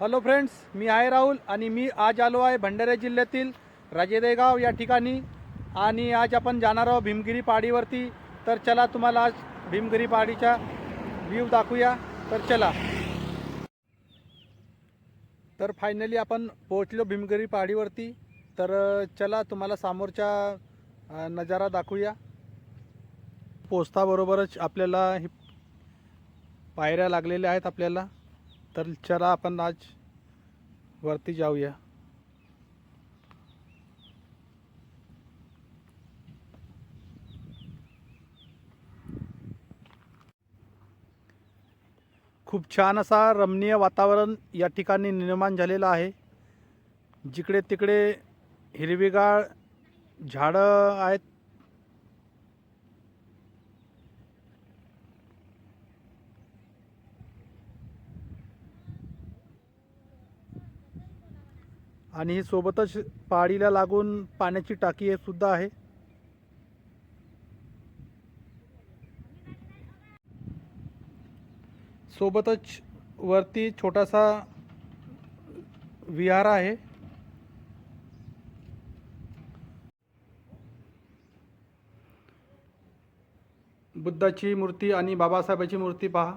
Hello friends मी आहे राहुल आणि मी आज आलो आहे भंडारा जिल्ह्यातील राजेदेगाव या ठिकाणी. आणि आज आपण जाणार आहोत भीमगिरी पहाडीवरती तर चला तुम्हाला आज भीमगिरी पहाडीचा व्ह्यू दाखवूया. तर चला. तर फायनली आपण पोहोचलो भीमगिरी पहाडीवरती तर चला तुम्हाला समोरचा नजारा दाखवूया. पोचताबरोबरच आपल्याला हे पायऱ्या लागलेल्या आहेत आपल्याला. तर चला आपण आज वरती जाऊया. खूप छान असा रमणीय वातावरण या ठिकाणी निर्माण झालेलं आहे. जिकडे तिकडे हिरवीगार झाडं आहेत. आणि ही सोबतच पहाडीला लागून पाण्याची टाकी हे सुद्धा आहे. सोबतच वरती छोटासा विहार आहे. बुद्धाची मूर्ती आणि बाबासाहेबाची मूर्ती पहा.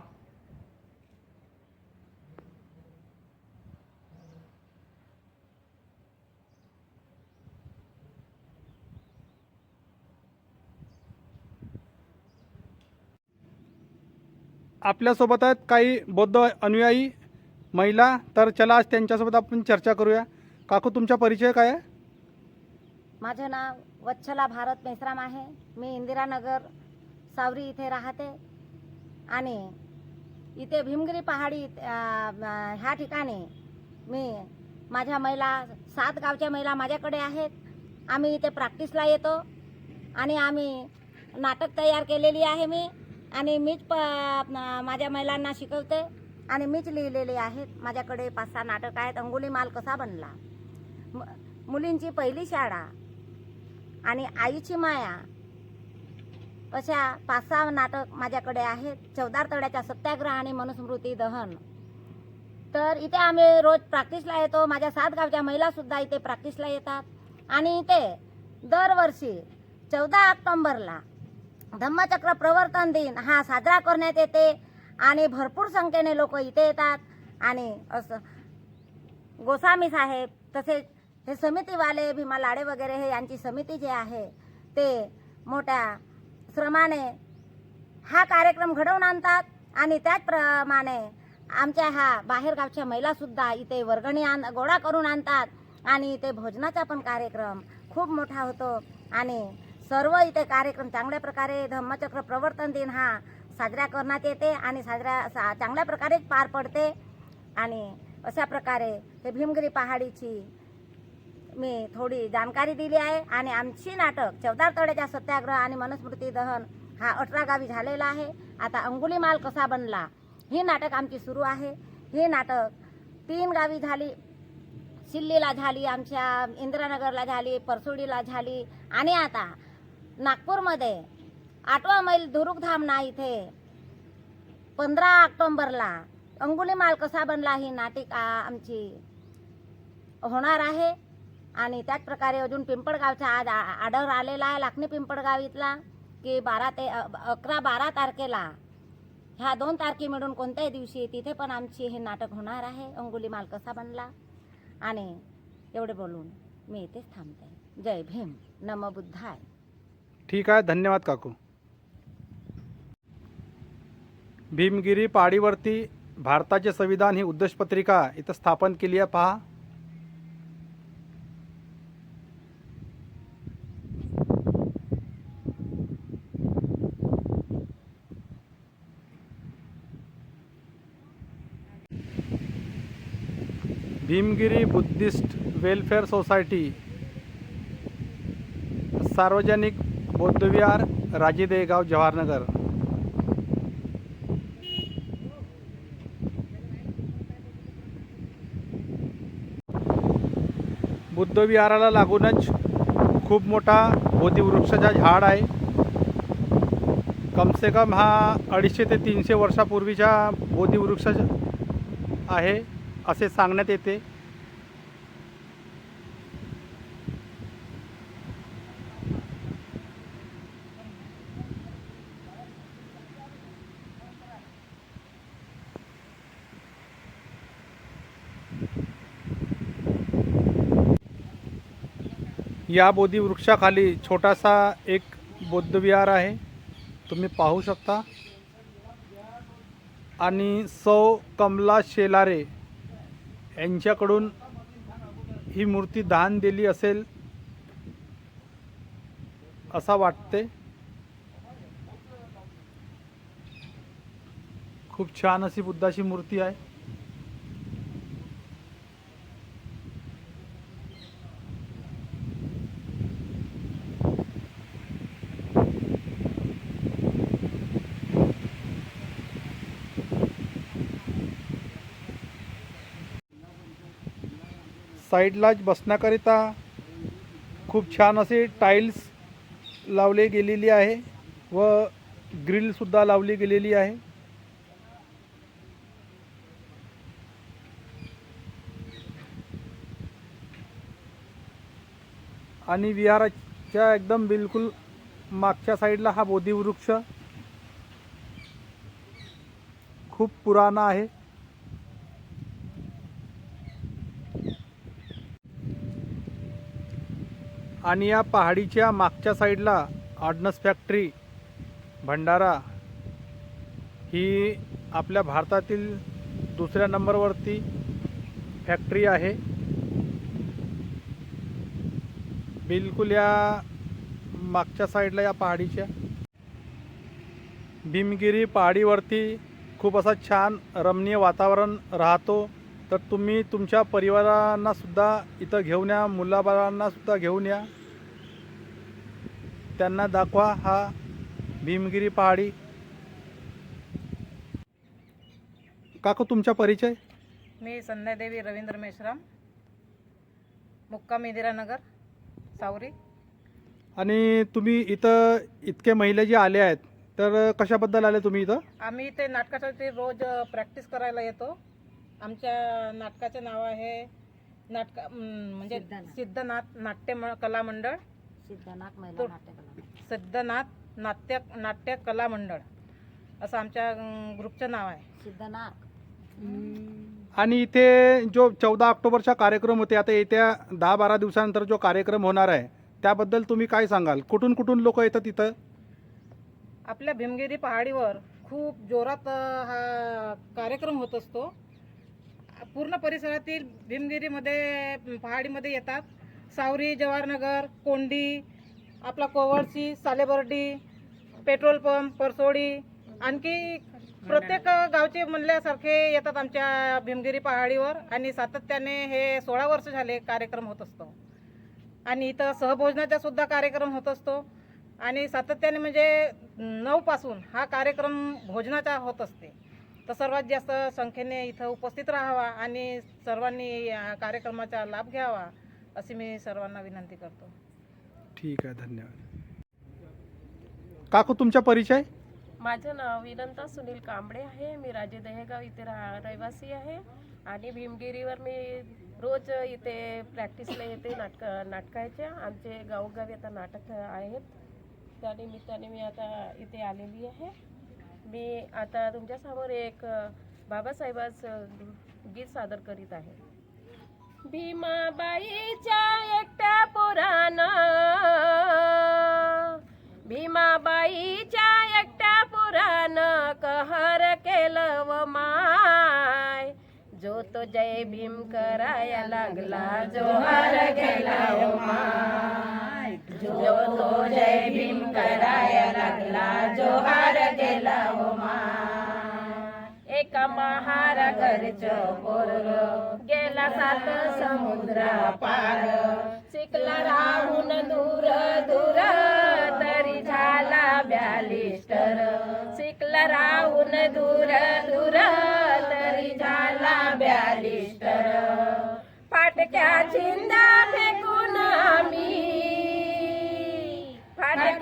आपल्यासोबत आहेत काही बौद्ध अनुयायी महिला. तर चला आज त्यांच्यासोबत आपण चर्चा करूया. काकू तुमचा परिचय काय आहे? माझं नाव वत्सला भारत मेश्राम आहे. मी इंदिरानगर सावरी इथे राहते. आणि इथे भीमगिरी पहाडी ह्या ठिकाणी मी माझ्या महिला सात गावच्या महिला माझ्याकडे आहेत. आम्ही इथे प्रॅक्टिसला येतो. आणि आम्ही नाटक तयार केलेली आहे मी. आणि मीच प माझ्या महिलांना शिकवते. आणि मीच लिहिलेले आहेत. माझ्याकडे पाच सहा नाटक आहेत. अंगुली माल कसा बनला? म- मुलींची पहिली शाळा आणि आईची माया. अशा पाच सहा नाटक माझ्याकडे आहेत. चौदार तळ्याच्या सत्याग्रह आणि मनुस्मृती दहन. तर इथे आम्ही रोज प्रॅक्टिसला येतो. माझ्या सात गावच्या महिलासुद्धा इथे प्रॅक्टिसला येतात. आणि इथे दरवर्षी चौदा ऑक्टोंबरला धम्मचक्र प्रवर्तन दिन हा साजरा करण्यात येते आणि भरपूर संख्येने लोक इथे येतात. आणि असं गोसामी साहेब तसेच हे समितीवाले भीमा लाडे वगैरे हे यांची समिती जे आहे ते मोठ्या श्रमाने हा कार्यक्रम घडवून आणतात आणि त्याचप्रमाणे आमच्या ह्या बाहेरगावच्या महिलासुद्धा इथे वर्गणी आण गोळा करून आणतात आणि इथे भोजनाचा पण कार्यक्रम खूप मोठा होतो. आणि सर्व इथे कार्यक्रम चांगल्या प्रकारे धम्मचक्र प्रवर्तन दिन हा साजरा करण्यात येते आणि साजरा सा चांगल्या प्रकारेच पार पडते. आणि अशा प्रकारे हे भीमगिरी पहाडीची मी थोडी जाणकारी दिली आहे. आणि आमची नाटक चौदार तळ्याच्या सत्याग्रह आणि मनुस्मृती दहन हा अठरा गावी झालेला आहे. आता अंगुलीमाल कसा बनला? ही नाटक आमची सुरू आहे. ही नाटक तीन गावी झाली. शिल्लीला झाली आमच्या इंदिरानगरला झाली परसोडीला झाली. आणि आता नागपूरमध्ये. आठवा मैल धुरुकधामना इथे. पंधरा ऑक्टोंबरला. अंगुलीमाल कसा बनला ही नाटिका आमची होणार आहे. आणि त्याच प्रकारे अजून पिंपळगावचा आज आ- आढळ आलेला आहे लाखणी पिंपळगाव इथला की बारा ते अकरा बारा तारखेला. ह्या दोन तारखे मिळून कोणत्याही दिवशी तिथे पण आमची हे नाटक होणार आहे अंगुलीमाल कसा बनला. आणि एवढे बोलून मी इथेच थांबते. जय भीम. नम बुद्धाय. ठीक आहे धन्यवाद काकू. भीमगिरी पाडीवरती भारताचे संविधान ही उद्देश पत्रिका इथं स्थापन केली आहे पहा. भीमगिरी बुद्धिस्ट वेलफेअर सोसायटी सार्वजनिक बौद्धविहार राजेदेगाव जवाहरनगर. बुद्धविहाराला लागूनच खूप मोठा बोधिवृक्षाचा झाड आहे. कमसे कम हा अडीचशे ते तीनशे वर्षापूर्वीच्या बोधिवृक्ष आहे असे सांगण्यात येते. या बोधी वृक्षाखाली छोटासा एक बौद्धविहार आहे. तुम्ही पाहू शकता. आणि सौ कमला शेलारे यांच्याकडून ही मूर्ती दान दिली असेल असा वाटते. खूप छान अशी बुद्धाची मूर्ती आहे. साईडलाच बसण्याकरिता खूप छान असे टाईल्स लावले गेलेली आहे व ग्रिलसुद्धा लावली गेलेली आहे. आणि विहाराच्या एकदम बिलकुल मागच्या साईडला हा बोधिवृक्ष खूप पुराणा आहे. आणि या पहाडीच्या मागच्या साईडला ऑर्डनन्स फॅक्टरी भंडारा ही आपल्या भारतातील दुसऱ्या नंबरवरती फॅक्टरी आहे. बिलकुल या मागच्या साईडला या पहाडीच्या. भीमगिरी पहाडीवरती खूप असा छान रमणीय वातावरण राहतो. तर तुम्ही तुमच्या परिवारांनासुद्धा इथं घेऊन या मुलाबाळांनासुद्धा घेऊन या. त्यांना दाखवा हा भीमगिरी पहाडी. काकू तुमचा परिचय? मी संध्यादेवी रवींद्र मेश्राम मुक्काम इंदिरानगर सावरी. आणि तुम्ही इथं इतके महिला जे आले आहेत तर कशाबद्दल आले तुम्ही इथं? आम्ही इथे नाटकासाठी रोज प्रॅक्टिस करायला येतो. आमच्या नाटकाचे नाव आहे नाटका म्हणजे सिद्धनाथ. नाट्य म- कला मंडळ. सिद्धनाथ महिला नाट्यकला. सिद्धनाथ नाट्य नाट्य कला मंडळ असं आमच्या ग्रुपचं नाव आहे. सिद्धनाथ. आणि इथे जो चौदा ऑक्टोबरचा कार्यक्रम होते आता येत्या दहा बारा दिवसानंतर जो कार्यक्रम होणार आहे त्याबद्दल तुम्ही काय सांगाल? कुठून कुठून लोक येतात इथं? आपल्या भीमगिरी पहाडीवर खूप जोरात हा कार्यक्रम होत असतो. पूर्ण परिसरातील भीमगिरीमध्ये पहाडीमध्ये येतात. सावरी जवाहरनगर कोंडी आपला कोवळशी सालेबर्डी पेट्रोल पंप परसोडी आणखी प्रत्येक गावचे म्हणल्यासारखे येतात आमच्या भीमगिरी पहाडीवर आणि सातत्याने हे सोळा वर्ष झाले कार्यक्रम होत असतो. आणि इथं सहभोजनाचा सुद्धा कार्यक्रम होत असतो. आणि सातत्याने म्हणजे नऊपासून हा कार्यक्रम भोजनाचा होत असते. तर सर्वात जास्त संख्येने इथं उपस्थित राहावा आणि सर्वांनी या कार्यक्रमाचा लाभ घ्यावा अशी मी सर्वांना विनंती करतो. ठीक आहे धन्यवाद. काकू तुमचा परिचय? माझं नाव विनंता सुनील कांबळे आहे. मी राजे दहेगाव इथे राहा रहिवासी आहे. आणि भीमगिरीवर मी रोज इथे प्रॅक्टिसला येते नाटक नाटकाच्या आमचे गावोगावी आता नाटक आहेत. त्या निमित्ताने मी आता इथे आलेली आहे. मी आता तुमच्यासमोर एक बाबासाहेबाचं गीत सादर करीत आहे. भीमाबाईच्या एकट्या पुराण भीमाबाईच्या एकट्या पुराण कहर केलं व माय. जो तो जय भीम कराया लागला जोहार गेला व माय. जो तो जय भीम कराया लागला जोहार गेला व माय. महारा घरच पोरग गेला सात समुद्रा पार. शिकला राहून दूर दूर तरी झाला बॅलिस्टर. शिकला राहून दूर दूर तरी झाला बॅलिस्टर. फाटक्या चिंदा फेकू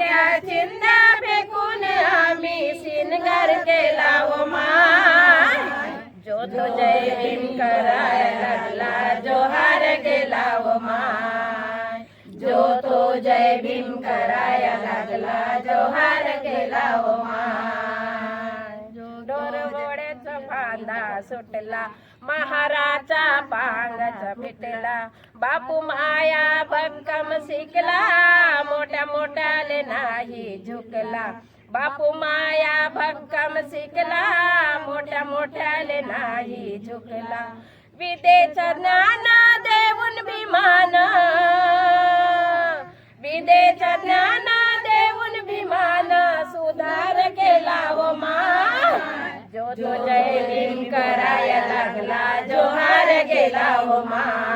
फाटक्या चिंदा फेकून आम्ही सिनगार केला व माय. जो तो जय भीम करायला लागला जोहार गेला व माय. जो तो जय भीम करायला लागला जोहार गेला व माय. डोर गोड्याचा फांदा सुटला महाराचा पांगच फिटला बापू माया भक्कम शिकला मोठ्या मोठ्याले नाही झुकला. बापू माया भक्कम शिकला मोठ्या मोठ्याले नाही झुकला. विदेश ज्ञान देऊन विमान. विदेश ज्ञान देऊन विमान सुधार केला व मान जो तो जय करायला कराया लागला जोहार केला व मान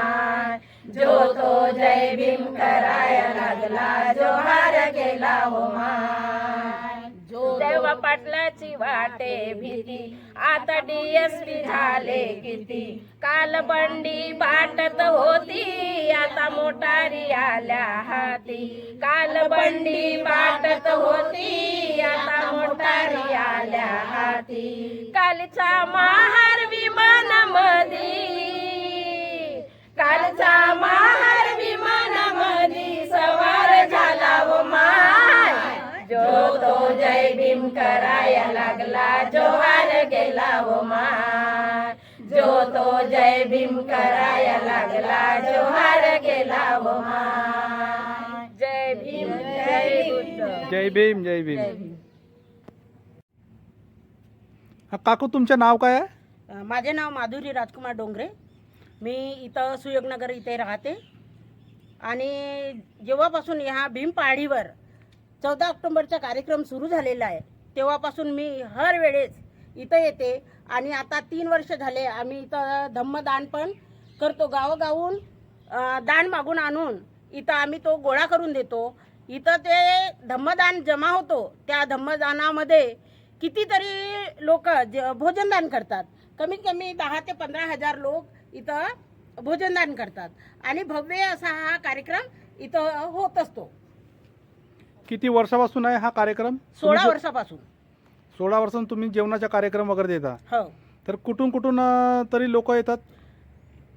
जो तो जय भीम कराया लागला जोहार गेला व मान देवा पाटलाची वाटे भीती आता डीएसपी झाले किती. काल बंडी पाटत होती आता मोटारी आल्या हाती. काल बंडी पाटत होती आता मोटारी आल्या हाती. कालचा महार विमान मधी कालचा महार विमान मधी सवार झाला व माय जो तो जय भीम कराया लागला जोहार गेला व माय जो तो जय भीम कराया लागला जोहार गेला व माय जय भीम जय बुद्ध जय भीम जय भीम. हा, काकू तुमचं नाव काय आहे? माझे नाव माधुरी राजकुमार डोंगरे. मी इथं सुयोगनगर इथे राहते. आणि जेव्हापासून ह्या भीमपाडीवर चौदा ऑक्टोंबरचा कार्यक्रम सुरू झालेला आहे तेव्हापासून मी हर वेळेस इथं येते. आणि आता तीन वर्ष झाले आम्ही इथं धम्मदान पण करतो. गावोगावून दान मागून आणून इथं आम्ही तो गोळा करून देतो. इथं ते धम्मदान जमा होतो. त्या धम्मदानामध्ये कितीतरी लोक ज भोजनदान करतात. कमीत कमी दहा ते पंधरा हजार लोक इथं भोजनदान करतात. आणि भव्य असा हा कार्यक्रम इथं होत असतो. किती वर्षापासून आहे हा कार्यक्रम? सोळा तुम्ही- वर्षापासून. सोळा वर्षांपासून तुम्ही जेवणाचा कार्यक्रम वगैरे देता. हो. तर कुठून कुठून अं, तरी लोक येतात?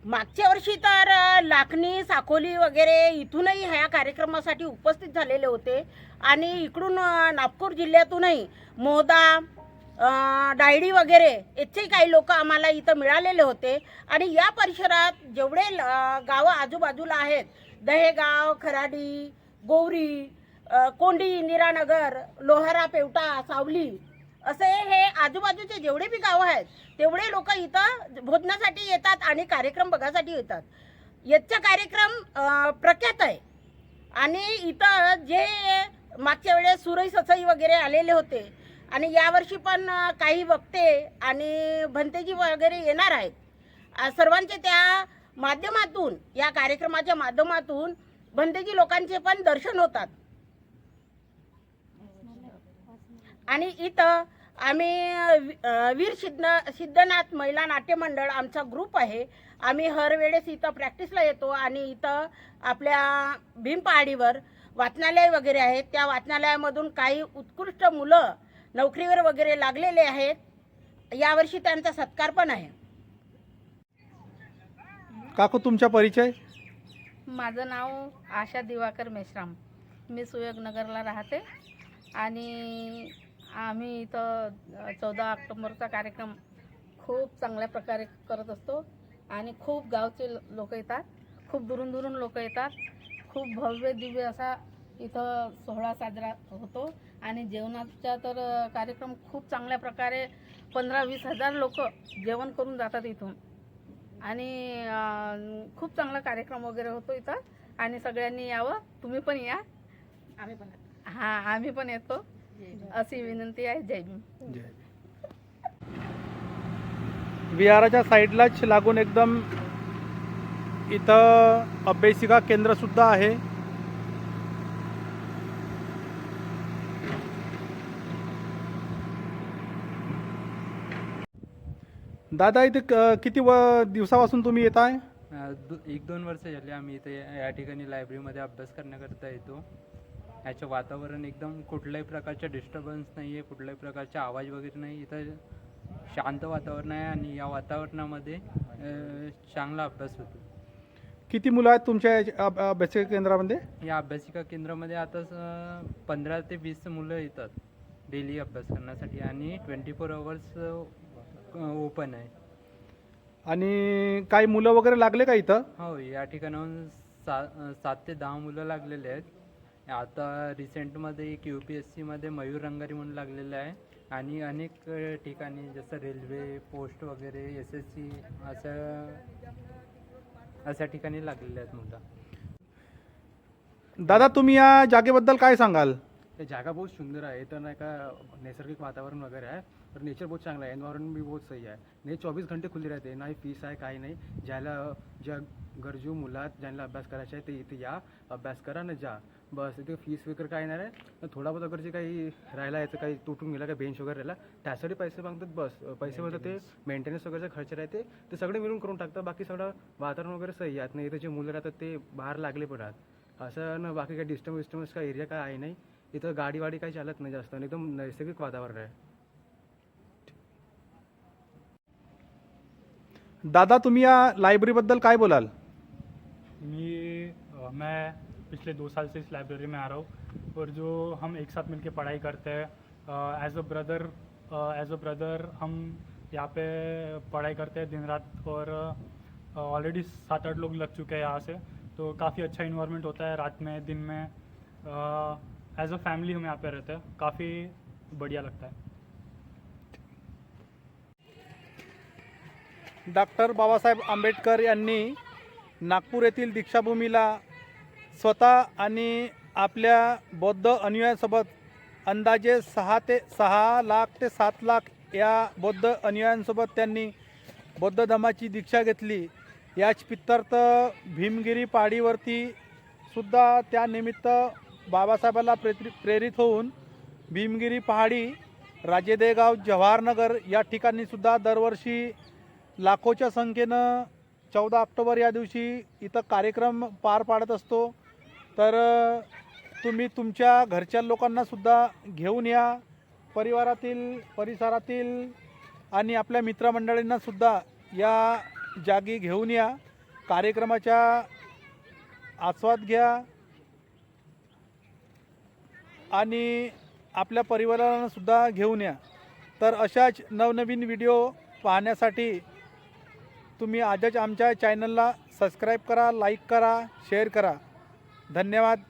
मागच्या वर्षी तर अ, लाखणी साकोली वगैरे इथूनही ह्या कार्यक्रमासाठी उपस्थित झालेले होते. आणि इकडून अ, नागपूर जिल्ह्यातूनही मोहदा अ, डायडी वगैरे याचे काही लोक आम्हाला इथं मिळालेले होते. आणि या परिसरात जेवढे गावं आजूबाजूला आहेत दहेगाव खराडी गोवरी कोंडी इंदिरानगर लोहारा पेवटा सावली असे हे आजूबाजूचे जेवढे बी गावं आहेत तेवढे लोक इथं भोजनासाठी येतात आणि कार्यक्रम बघासाठी येतात. याचा कार्यक्रम प्रख्यात आहे. आणि इथं जे मागच्या वेळेस सुरई ससई वगैरे आलेले होते आणि यावर्षी पण काही वक्ते आणि भंतेजी वगैरे येणार आहेत. सर्वांच्या सर्वांचे त्या माध्यमातून या कार्यक्रमाच्या माध्यमातून भंतेजी लोकांचे पण दर्शन होतात. आणि इथं आम्ही वीर सिद्ध सिद्धनाथ महिला नाट्य मंडळ आमचा ग्रुप आहे. आम्ही हर वेळेस इथं प्रॅक्टिसला येतो आणि इथं आपल्या भीमपहाडीवर वाचनालय वगैरे आहेत. त्या वाचनालयामधून काही उत्कृष्ट मुलं नोकरीवर वगैरे लागलेले आहेत यावर्षी त्यांचा सत्कार पण आहे. काकू तुमचा परिचय? माझं नाव आशा दिवाकर मेश्राम. मी सुयोगनगरला राहते आणि आम्ही इथं चौदा ऑक्टोंबरचा कार्यक्रम खूप चांगल्या प्रकारे करत असतो आणि खूप गावचे लोक येतात खूप दुरून दुरून लोक येतात खूप भव्य दिव्य असा इथं सोहळा साजरा होतो. आणि जेवणाचा तर कार्यक्रम खूप चांगल्या प्रकारे पंधरा वीस हजार लोक जेवण करून जातात इथून. आणि खूप चांगला कार्यक्रम वगैरे होतो इथं. आणि सगळ्यांनी यावं. तुम्ही पण या. आम्ही पण हां आम्ही पण येतो. अशी विनंती आहे. जय भीम. जय विहाराच्या साईडलाच लागून एकदम इथं अभ्यासिका केंद्र सुद्धा आहे. दादा इथे क- किती व दिवसापासून तुम्ही येत आहे? अ, दो एक दोन वर्ष झाले आम्ही इथे या या ठिकाणी लायब्ररीमध्ये अभ्यास करण्याकरता येतो. याचं वातावरण एकदम कुठल्याही प्रकारचा डिस्टर्बन्स नाही आहे कुठल्याही प्रकारचा आवाज वगैरे नाही. इथं शांत वातावरण आहे आणि या वातावरणामध्ये अ, चांगला अभ्यास होतो. किती मुलं आहेत तुमच्या याच्या- अभ- अभ्यासिका केंद्रामध्ये? या अभ्यासिका केंद्रामध्ये आता पंधरा ते वीस मुलं येतात. डेली अभ्यास करण्यासाठी आणि ट्वेंटी फोर आवर्स ओपन आहे. आणि काही मुलं वगैरे लागले का इथं? हो या ठिकाणाहून सा सात ते दहा मुलं लागलेले आहेत. आता रिसेंटमध्ये एक यू पी एस सीमध्ये मयूर रंगारी म्हणून लागलेलं आहे. आणि अनेक ठिकाणी जसं रेल्वे पोस्ट वगैरे एस एस सी असं अशा ठिकाणी लागलेले आहेत मुलं. दादा तुम्ही या जागेबद्दल काय सांगाल? ये जागा बहुत सुंदर आहे. इथं नाही का नैसर्गिक वातावरण वगैरे आहे. तर नेचर बहुत चांगला आहे. एन्व्हायरमेंट भी बहुत सही आहे. नाही चोवीस घंटे खुली राहते. नाही फीस आहे काही नाही. ज्याला ज्या गरजू मुलात ज्यांना अभ्यास करायचा आहे ते इथे या. अभ्यास करा ना जा. बस इथे फीस वगैरे काही नाही आहे थोडा बहुत अगर जे काही राहिला याचं काही तुटून गेला काही बेंच वगैरे राहिला त्यासाठी पैसे मागतात बस. पैसे वगैरे ते मेंटेनन्स वगैरेचा खर्च राहते. ते सगळे मिळून करून टाकतात. बाकी सगळं वातावरण वगैरे सही आहे. नाही इथे जे मुलं राहतात ते बाहेर लागले पण राहत. असं ना बाकी काही डिस्टर्ब विस्टर्बन्स काय एरिया काय आहे नाही. इथं गाडी वाडी काही चालत नाही जास्त आणि एकदम नैसर्गिक वातावरण आहे दादा तुम्ही या लायब्ररीबद्दल काय बोलाल? मैं अ, मैं पिछले दो साल से इस लाइब्रेरी में आ रहा हूँ और जो हम एक साथ मिलके पढ़ाई करते हैं as a brother as a brother हम यहाँ पे पढ़ाई करते हैं दिन रात और ऑलरेडी सात आठ लोग लग चुके हैं यहाँ से तो काफ़ी अच्छा इन्वायरमेंट होता है रात में दिन में एज अ फैमिली हम यहाँ पे रहते हैं। काफ़ी बढ़िया लगता है। डॉक्टर बाबासाहेब आंबेडकर यांनी नागपूर येथील दीक्षाभूमीला स्वतः आणि आपल्या बौद्ध अनुयायांसोबत अंदाजे सहा ते सहा लाख ते सात लाख या बौद्ध अनुयायांसोबत त्यांनी बौद्ध धर्माची दीक्षा घेतली. याच पित्तर्थ भीमगिरी पाडीवरती सुद्धा त्यानिमित्त बाबासाहेबाला प्रेरि प्रेरित होऊन भीमगिरी पहाडी राजेदेगाव जवाहरनगर या ठिकाणी सुद्धा दरवर्षी लाखोच्या संख्येनं चौदा ऑक्टोबर या दिवशी इथं कार्यक्रम पार पाडत असतो. तर तुम्ही तुमच्या घरच्या लोकांनासुद्धा घेऊन या. परिवारातील परिसरातील आणि आपल्या मित्रमंडळींनासुद्धा या जागी घेऊन या. कार्यक्रमाच्या आस्वाद घ्या. आणि आपल्या परिवारालासुद्धा घेऊन या. तर अशाच नवनवीन व्हिडिओ पाहण्यासाठी तुम्ही आजच आमच्या चॅनलला सबस्क्राईब करा लाईक करा शेअर करा. धन्यवाद.